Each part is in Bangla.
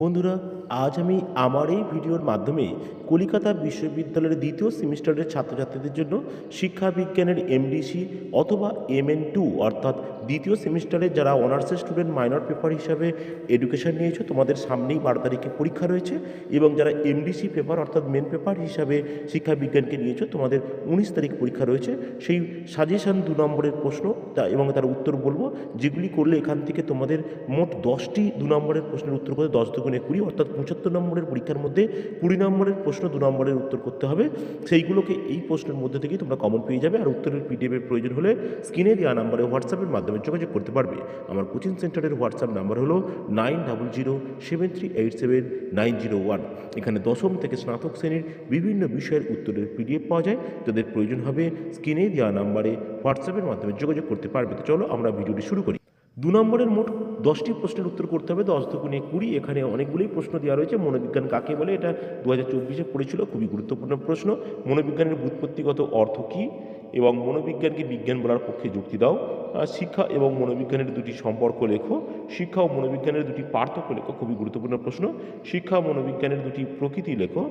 বন্ধুরা আজ আমি আমার এই ভিডিওর মাধ্যমে কলিকাতা বিশ্ববিদ্যালয়ের দ্বিতীয় সেমিস্টারের ছাত্রছাত্রীদের জন্য শিক্ষা বিজ্ঞানের এমডিসি অথবা এম এন টু অর্থাৎ দ্বিতীয় সেমিস্টারে যারা অনার্সের স্টুডেন্ট মাইনর পেপার হিসাবে এডুকেশন নিয়েছো, তোমাদের সামনেই বারো তারিখে পরীক্ষা রয়েছে এবং যারা এমডিসি পেপার অর্থাৎ মেন পেপার হিসাবে শিক্ষা বিজ্ঞানকে নিয়েছো, তোমাদের উনিশ তারিখ পরীক্ষা রয়েছে। সেই সাজেশন দু নম্বরের প্রশ্ন তা এবং তার উত্তর বলব, যেগুলি করলে এখান থেকে তোমাদের মোট দশটি দু নম্বরের প্রশ্নের উত্তর করতে দশ দুগুণে কুড়ি, অর্থাৎ পঁচাত্তর নম্বরের পরীক্ষার মধ্যে কুড়ি নম্বরের প্রশ্ন, দু নম্বরের উত্তর করতে হবে। সেইগুলোকে এই প্রশ্নের মধ্যে থেকেই তোমরা কমন পেয়ে যাবে। আর উত্তরের পিডিএফের প্রয়োজন হলে স্ক্রিনে দেওয়া নাম্বারে হোয়াটসঅ্যাপের মাধ্যমে যোগাযোগ করতে পারবে। আমার কোচিং সেন্টারের হোয়াটসঅ্যাপ নাম্বার হলো nine double zero seven three eight seven nine zero one এখানে দশম থেকে স্নাতক শ্রেণির বিভিন্ন বিষয়ের উত্তরের পিডিএফ পাওয়া যায়। তাদের প্রয়োজন হবে স্ক্রিনে দেওয়া নাম্বারে হোয়াটসঅ্যাপের মাধ্যমে যোগাযোগ করতে পারবে। তো চলো আমরা ভিডিওটি শুরু করি। দু নম্বরের মোট দশটি প্রশ্নের উত্তর করতে হবে, দশ দুগুণে কুড়ি, এখানে অনেকগুলোই প্রশ্ন দেওয়া রয়েছে। মনোবিজ্ঞান কাকে বলে? এটা দু হাজার চব্বিশে পড়েছিল, খুবই গুরুত্বপূর্ণ প্রশ্ন। মনোবিজ্ঞানের ব্যুৎপত্তিগত অর্থ কী? এবং মনোবিজ্ঞানকে বিজ্ঞান বলার পক্ষে যুক্তি দাও শিক্ষা এবং মনোবিজ্ঞানের দুটি সম্পর্ক লেখো শিক্ষা ও মনোবিজ্ঞানের দুটি পার্থক্য লেখো খুবই গুরুত্বপূর্ণ প্রশ্ন শিক্ষা মনোবিজ্ঞানের দুটি প্রকৃতি লেখো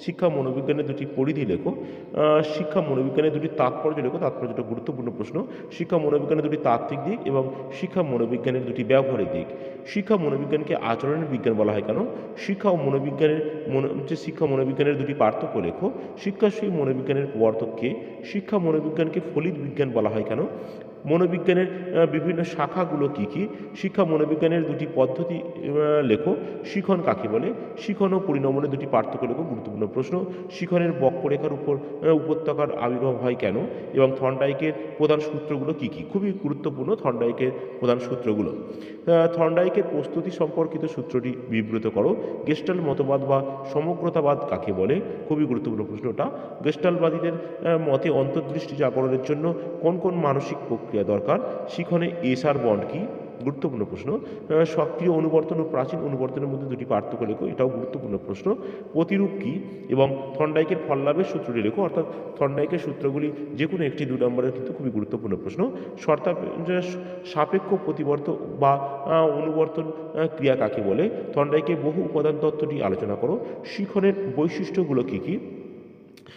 শিক্ষা মনোবিজ্ঞানের দুটি পরিধি লেখো শিক্ষা মনোবিজ্ঞানের দুটি তাৎপর্য লেখো তাৎপর্যটা গুরুত্বপূর্ণ প্রশ্ন শিক্ষা মনোবিজ্ঞানের দুটি তাত্ত্বিক দিক এবং শিক্ষা মনোবিজ্ঞানের দুটি ব্যবহারিক দিক শিক্ষা মনোবিজ্ঞানকে আচরণের বিজ্ঞান বলা হয় কেন শিক্ষা ও মনোবিজ্ঞানের মনো শিক্ষা মনোবিজ্ঞানের দুটি পার্থক্য লেখো শিক্ষা সেই মনোবিজ্ঞানের প্রবর্তককে শিক্ষা মনোবিজ্ঞানকে ফলিত বিজ্ঞান বলা হয় কেন? মনোবিজ্ঞানের বিভিন্ন শাখাগুলো কী কী? শিক্ষা মনোবিজ্ঞানের দুটি পদ্ধতি লেখো। শিখন কাকে বলে? শিখন ও পরিণমনের দুটি পার্থক্য লেখো গুরুত্বপূর্ণ প্রশ্ন। শিখনের বক্ররেখার উপর উপত্যকার আবির্ভাব হয় কেন? এবং থর্নডাইকের প্রধান সূত্রগুলো কী কী? খুবই গুরুত্বপূর্ণ থর্নডাইকের প্রধান সূত্রগুলো। আহ, থর্নডাইকের প্রস্তুতি সম্পর্কিত সূত্রটি বিবৃত করো। গেস্টাল মতবাদ বা সমগ্রতাবাদ কাকে বলে? খুবই গুরুত্বপূর্ণ প্রশ্নটা। গেস্টালবাদীদের মতে অন্তর্দৃষ্টি জাগরণের জন্য কোন কোন মানসিক প্রক্রিয়া দরকার। শিখনে এসআর বন্ড কি? গুরুত্বপূর্ণ প্রশ্ন। সক্রিয় অনুবর্তন ও প্রাচীন অনুবর্তনের মধ্যে দুটি পার্থক্য লেখো, এটাও গুরুত্বপূর্ণ প্রশ্ন। প্রতিরূপ কী? এবং থর্নডাইকের ফললাভের সূত্রটি লেখো, অর্থাৎ থন্ডাইকের সূত্রগুলি যে কোনো একটি দু নম্বরের কিন্তু খুবই গুরুত্বপূর্ণ প্রশ্ন। শর্তা সাপেক্ষ প্রতিবর্ত বা অনুবর্তন ক্রিয়া কাকে বলে? থর্নডাইকের বহু উপাদান তত্ত্বটি আলোচনা করো। শিখনের বৈশিষ্ট্যগুলো কী কী?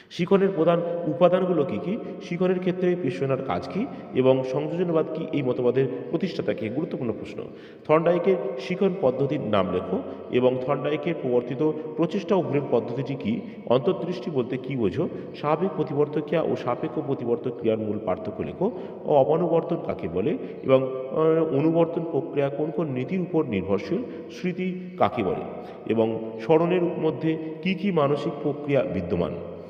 শিখনের প্রধান উপাদানগুলো কী কী? শিখনের ক্ষেত্রে পেশনার কাজ কী? এবং সংযোজনবাদ কী? এই মতবাদের প্রতিষ্ঠাতা কে? গুরুত্বপূর্ণ প্রশ্ন। থর্নডাইকের শিখন পদ্ধতির নাম লেখো এবং থর্নডাইকের প্রবর্তিত প্রচেষ্টা ও ভুলের পদ্ধতিটি কী? অন্তর্দৃষ্টি বলতে কী বোঝো? স্বাভাবিক প্রতিবর্তক ক্রিয়া ও সাপেক্ষ প্রতিবর্তক ক্রিয়ার মূল পার্থক্য লেখো। ও অবনুবর্তন কাকে বলে? এবং অনুবর্তন প্রক্রিয়া কোন কোন নীতির উপর নির্ভরশীল? স্মৃতি কাকে বলে? এবং স্মরণের মধ্যে কী কী মানসিক প্রক্রিয়া বিদ্যমান?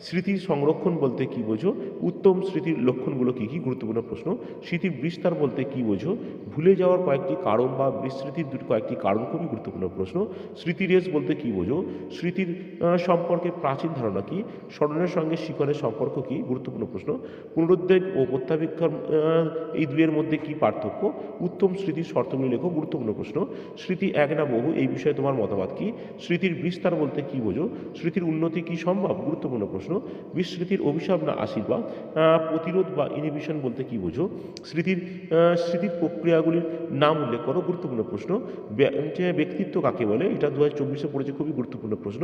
স্মৃতির সংরক্ষণ বলতে কী বোঝো? উত্তম স্মৃতির লক্ষণগুলো কী কী? গুরুত্বপূর্ণ প্রশ্ন। স্মৃতির বিস্তার বলতে কী বোঝো? ভুলে যাওয়ার কয়েকটি কারণ বা বিস্মৃতির দুটি কয়েকটি কারণ খুবই গুরুত্বপূর্ণ প্রশ্ন। স্মৃতিরেস বলতে কী বোঝো? স্মৃতির সম্পর্কে প্রাচীন ধারণা কী? স্মরণের সঙ্গে শিকনের সম্পর্ক কী? গুরুত্বপূর্ণ প্রশ্ন। পুনরুদ্বেগ ও প্রত্যাবীক্ষণ এই দুয়ের মধ্যে কী পার্থক্য? উত্তম স্মৃতির শর্তগুলি লেখো, গুরুত্বপূর্ণ প্রশ্ন। স্মৃতি এক না বহু, এই বিষয়ে তোমার মতামত কী? স্মৃতির বিস্তার বলতে কী বোঝো? স্মৃতির উন্নতি কি সম্ভব? গুরুত্বপূর্ণ প্রশ্ন। বিস্মৃতির অভিশাপ না আশীর্বাদ প্রতিরোধ বা ইনহিবিশন বলতে কী বোঝো? স্মৃতির স্মৃতির প্রক্রিয়াগুলির নাম উল্লেখ করো, গুরুত্বপূর্ণ প্রশ্ন। ব্যক্তিত্ব কাকে বলে? এটা দু হাজার চব্বিশে পড়েছে খুবই গুরুত্বপূর্ণ প্রশ্ন।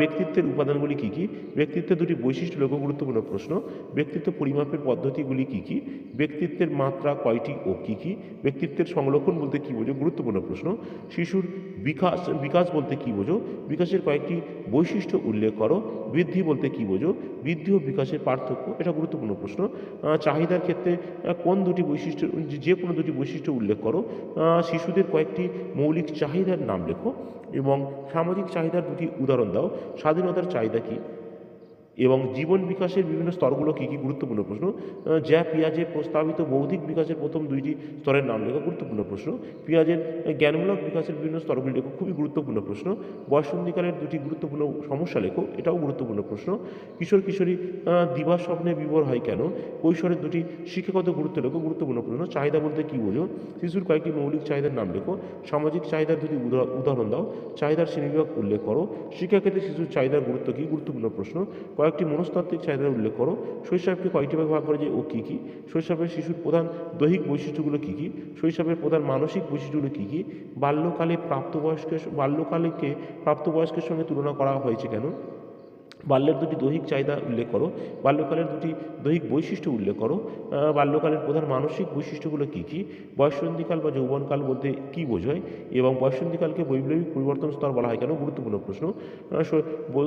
ব্যক্তিত্বের উপাদানগুলি কী কী? ব্যক্তিত্বের দুটি বৈশিষ্ট্য লক্ষ্য গুরুত্বপূর্ণ প্রশ্ন। ব্যক্তিত্ব পরিমাপের পদ্ধতিগুলি কী কী? ব্যক্তিত্বের মাত্রা কয়টি ও কী কী? ব্যক্তিত্বের সংরক্ষণ বলতে কী বোঝো? গুরুত্বপূর্ণ প্রশ্ন। শিশুর বিকাশ বিকাশ বলতে কী বোঝো? বিকাশের কয়েকটি বৈশিষ্ট্য উল্লেখ করো। বৃদ্ধি বলতে কী বোঝো? বৃদ্ধি ও বিকাশের পার্থক্য? এটা গুরুত্বপূর্ণ প্রশ্ন। চাহিদার ক্ষেত্রে কোন দুটি বৈশিষ্ট্য যে- কোনো দুটি বৈশিষ্ট্য উল্লেখ করো। শিশুদের কয়েকটি মৌলিক চাহিদার নাম লেখো এবং সামাজিক চাহিদার দুটি উদাহরণ দাও। স্বাধীনতার চাহিদা কী? এবং জীবন বিকাশের বিভিন্ন স্তরগুলো কী কী গুরুত্বপূর্ণ প্রশ্ন? যা পেঁয়াজের প্রস্তাবিত বৌদ্ধিক বিকাশের প্রথম দুইটি স্তরের নাম লেখা গুরুত্বপূর্ণ প্রশ্ন। পেঁয়াজের জ্ঞানমূলক বিকাশের বিভিন্ন স্তরগুলি লেখো খুবই গুরুত্বপূর্ণ প্রশ্ন। বয়সন্ধিকালের দুটি গুরুত্বপূর্ণ সমস্যা লেখো এটাও গুরুত্বপূর্ণ প্রশ্ন। কিশোর কিশোরী দিবা স্বপ্নে বিভোর হয় কেন? কৈশোরের দুটি শিক্ষাগত গুরুত্ব লেখো গুরুত্বপূর্ণ প্রশ্ন। চাহিদা বলতে কী বোঝো? শিশুর কয়েকটি মৌলিক চাহিদার নাম লেখো। সামাজিক চাহিদার দুটি উদাহ- উদাহরণ দাও। চাহিদার শ্রেণীবিভাগ উল্লেখ করো। শিক্ষাক্ষেত্রে শিশুর চাহিদার গুরুত্ব কী? গুরুত্বপূর্ণ প্রশ্ন। কয়েকটি মনস্তাত্ত্বিক চাহিদার উল্লেখ করো। শৈশবকে কয়েকটি ভাগে ভাগ করে যে ও কী কী? শৈশবের শিশুর প্রধান দৈহিক বৈশিষ্ট্যগুলো কী কী? শৈশবের প্রধান মানসিক বৈশিষ্ট্যগুলো কী কী? বাল্যকালে প্রাপ্তবয়স্কের বাল্যকালকে প্রাপ্তবয়স্কের সঙ্গে তুলনা করা হয়েছে কেন? বাল্যের দুটি দৈহিক চাহিদা উল্লেখ করো। বাল্যকালের দুটি দৈহিক বৈশিষ্ট্য উল্লেখ করো। বাল্যকালের প্রধান মানসিক বৈশিষ্ট্যগুলো কী কী? বয়ঃসন্ধিকাল বা যৌবনকাল বলতে কী বোঝায়? এবং বয়ঃসন্ধিকালকে বৈপ্লবিক পরিবর্তন স্তর বলা হয় কেন? গুরুত্বপূর্ণ প্রশ্ন।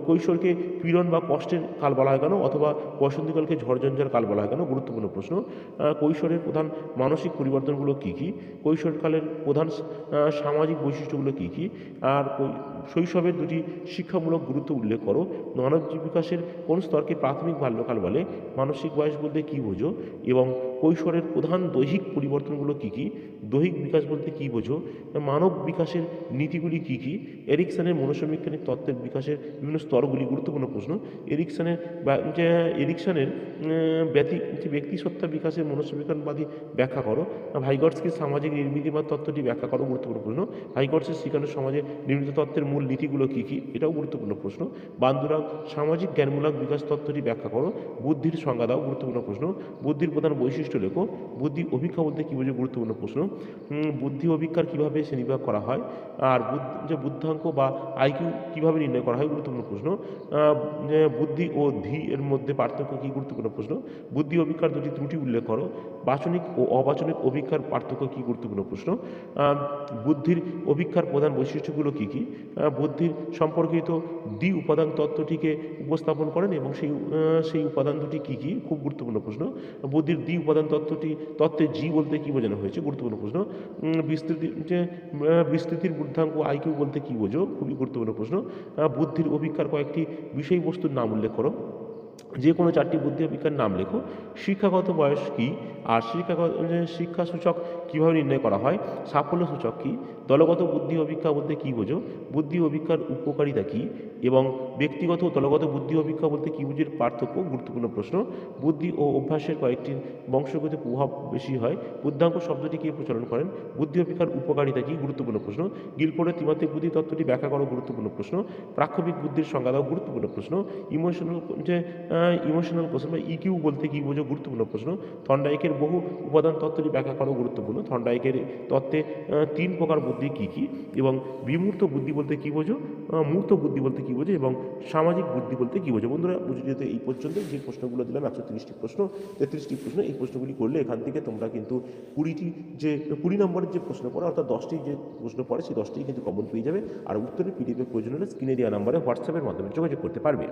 কৈশোরকে পীড়ন বা কষ্টের কাল বলা হয় কেন? অথবা বসন্তকালকে ঝড়ঝঞ্ঝার কাল বলা হয় কেন? গুরুত্বপূর্ণ প্রশ্ন। কৈশোরের প্রধান মানসিক পরিবর্তনগুলো কী কী? কৈশোরকালের প্রধান সামাজিক বৈশিষ্ট্যগুলো কী কী? আর শৈশবের দুটি শিক্ষামূলক গুরুত্ব উল্লেখ করো। মানব বিকাশের কোন স্তরকে প্রাথমিক বাল্যকাল বলে? মানসিক বয়স বলতে কী বোঝো? এবং কৈশোরের প্রধান দৈহিক পরিবর্তনগুলো কী কী? দৈহিক বিকাশ বলতে কী বোঝো? মানব বিকাশের নীতিগুলি কী কী? এরিকসনের মনসবিজ্ঞানিক তত্ত্বের বিকাশের বিভিন্ন স্তরগুলি গুরুত্বপূর্ণ প্রশ্ন। এরিকসনের বা- ব্যতি, যে ব্যক্তিসত্তা বিকাশের মনসবিজ্ঞানবাদী ব্যাখ্যা করো। ভাইগটসকে সামাজিক নির্মিতি বা তত্ত্বটি ব্যাখ্যা করো, গুরুত্বপূর্ণ প্রশ্ন। ভাইগটসের শিখানো সমাজে নির্মিত তত্ত্বের মূল নীতিগুলো কী কী? এটাও গুরুত্বপূর্ণ প্রশ্ন। বান্দুরা সামাজিক জ্ঞানমূলক বিকাশ তত্ত্বটি ব্যাখ্যা করো। বুদ্ধির সংজ্ঞা দাও, গুরুত্বপূর্ণ প্রশ্ন। বুদ্ধির প্রধান বৈশিষ্ট্য লেখো। বুদ্ধি অভিক্ষা বলতে কী বোঝো গুরুত্বপূর্ণ প্রশ্ন। বুদ্ধি অভিক্ষার কীভাবে শ্রেণীবিভাগ করা হয়? আর যে বুদ্ধাঙ্ক বা আইকিউ কীভাবে নির্ণয় করা হয়, গুরুত্বপূর্ণ প্রশ্ন। বুদ্ধি ও ধি এর মধ্যে পার্থক্য কী, গুরুত্বপূর্ণ প্রশ্ন। বুদ্ধি অভিক্ষার দুটি ত্রুটি উল্লেখ করো, বাচনিক ও অবাচনিক অভিক্ষার পার্থক্য কী, গুরুত্বপূর্ণ প্রশ্ন। বুদ্ধির অভিক্ষার প্রধান বৈশিষ্ট্যগুলো কী কী? বুদ্ধির সম্পর্কিত দ্বি উপাদান তত্ত্বটিকে উপস্থাপন করেন এবং সেই সেই উপাদান দুটি কী কী? খুব গুরুত্বপূর্ণ প্রশ্ন। বুদ্ধির দ্বি উপাদান তত্ত্বটি তত্ত্বে জি বলতে কী বোঝানো হয়েছে? গুরুত্বপূর্ণ প্রশ্ন। বিস্তৃতি বিস্তৃতির বুদ্ধাঙ্ক আইকিউ বলতে কী বোঝো? খুবই গুরুত্বপূর্ণ প্রশ্ন। বুদ্ধির অভিক্ষার কয়েকটি বিষয়বস্তুর নাম উল্লেখ করো। যে কোনো চারটি বুদ্ধি অভিজ্ঞার নাম লেখো। শিক্ষাগত বয়স কী? আর শিক্ষাগত শিক্ষা সূচক কীভাবে নির্ণয় করা হয়? সাফল্য সূচক কী? দলগত বুদ্ধি অভিজ্ঞা বলতে কী বোঝো? বুদ্ধি অভিজ্ঞার উপকারিতা কী? এবং ব্যক্তিগত ও দলগত বুদ্ধি অভিজ্ঞা বলতে কী বুঝির পার্থক্য, গুরুত্বপূর্ণ প্রশ্ন। বুদ্ধি ও অভ্যাসের কয়েকটি বংশগত প্রভাব বেশি হয়। বুদ্ধাঙ্ক শব্দটি কে প্রচলন করেন? বুদ্ধি অভিজ্ঞার উপকারিতা কী? গুরুত্বপূর্ণ প্রশ্ন। গিলফোর্ডের ত্রিমাত্রিক বুদ্ধি তত্ত্বটি ব্যাখ্যা করো, গুরুত্বপূর্ণ প্রশ্ন। প্রাক্ষবিক বুদ্ধির সংজ্ঞা দাও, গুরুত্বপূর্ণ প্রশ্ন। ইমোশনাল যে ইমোশনাল কোশ্চেন বা ইকিউ বলতে কী বোঝো গুরুত্বপূর্ণ প্রশ্ন? থন্ডাইকের বহু উপাদান তত্ত্বটি ব্যাখ্যা করো গুরুত্বপূর্ণ। থন্ডাইকের তত্ত্বে তিন প্রকার বুদ্ধি কী কী? এবং বিমূর্ত বুদ্ধি বলতে কী বোঝো? মূর্ত বুদ্ধি বলতে কী বোঝো? এবং সামাজিক বুদ্ধি বলতে কী বোঝো? বন্ধুরা, বুঝে যেতে এই পর্যন্ত যে প্রশ্নগুলো দিলাম, একশো তিরিশটি প্রশ্ন, তেত্রিশটি প্রশ্ন, এই প্রশ্নগুলি করলে এখান থেকে তোমরা কিন্তু কুড়িটি যে, কুড়ি নম্বরের যে প্রশ্ন পড়ে, অর্থাৎ দশটি যে প্রশ্ন পড়ে, সেই দশটি কিন্তু কমন পেয়ে যাবে। আর উত্তরের পিডিএফের প্রয়োজন হলে স্ক্রিনে দেওয়া নাম্বারে হোয়াটসঅ্যাপের মাধ্যমে যোগাযোগ করতে পারবে।